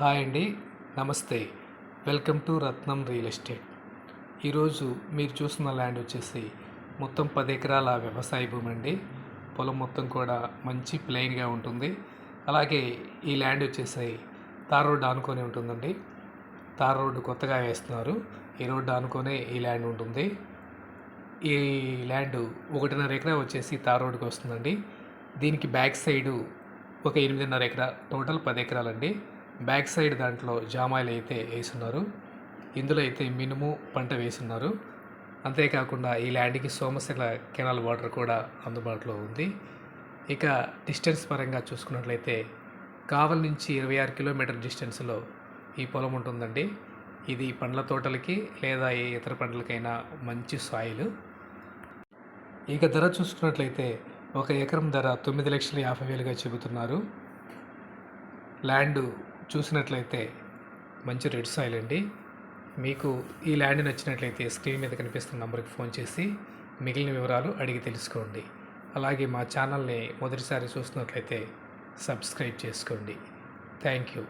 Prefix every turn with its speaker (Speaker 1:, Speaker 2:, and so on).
Speaker 1: Hi అండి నమస్తే. Welcome to Ratnam real estate. ఈరోజు మీరు చూస్తున్న ల్యాండ్ వచ్చేసి మొత్తం పది ఎకరాల వ్యవసాయ భూమి అండి. పొలం మొత్తం కూడా మంచి ప్లెయిన్గా ఉంటుంది. అలాగే ఈ ల్యాండ్ వచ్చేసి తార్ రోడ్డు ఆనుకొని ఉంటుందండి. తార్ రోడ్డు కొత్తగా వేస్తున్నారు. ఈ రోడ్డు ఆనుకొనే ఈ ల్యాండ్ ఉంటుంది. ఈ ల్యాండ్ ఒకటిన్నర ఎకరా వచ్చేసి తార్ రోడ్డుకి వస్తుందండి. దీనికి బ్యాక్ సైడు ఒక ఎనిమిదిన్నర ఎకరా టోటల్ పది ఎకరాలండి. బ్యాక్ సైడ్ దాంట్లో జామాయిలు అయితే వేసున్నారు. ఇందులో అయితే మినుము పంట వేసున్నారు. అంతేకాకుండా ఈ ల్యాండ్కి సోమశిల కెనాల్ వాటర్ కూడా అందుబాటులో ఉంది. ఇక డిస్టెన్స్ పరంగా చూసుకున్నట్లయితే కావల్ నుంచి ఇరవై ఆరు కిలోమీటర్ డిస్టెన్స్లో ఈ పొలం ఉంటుందండి. ఇది పండ్ల తోటలకి లేదా ఏ ఇతర పంటలకైనా మంచి సాయిలు. ఇక ధర చూసుకున్నట్లయితే ఒక ఎకరం ధర తొమ్మిది లక్షల యాభై వేలుగా చెబుతున్నారు. ల్యాండ్ చూసినట్లయితే మంచి రెడ్ సాయిల్ అండి. మీకు ఈ ల్యాండ్ నచ్చినట్లయితే స్క్రీన్ మీద కనిపిస్తున్న నంబర్కి ఫోన్ చేసి మిగిలిన వివరాలు అడిగి తెలుసుకోండి. అలాగే మా ఛానల్ని మొదటిసారి చూస్తున్నట్లయితే సబ్స్క్రైబ్ చేసుకోండి. Thank you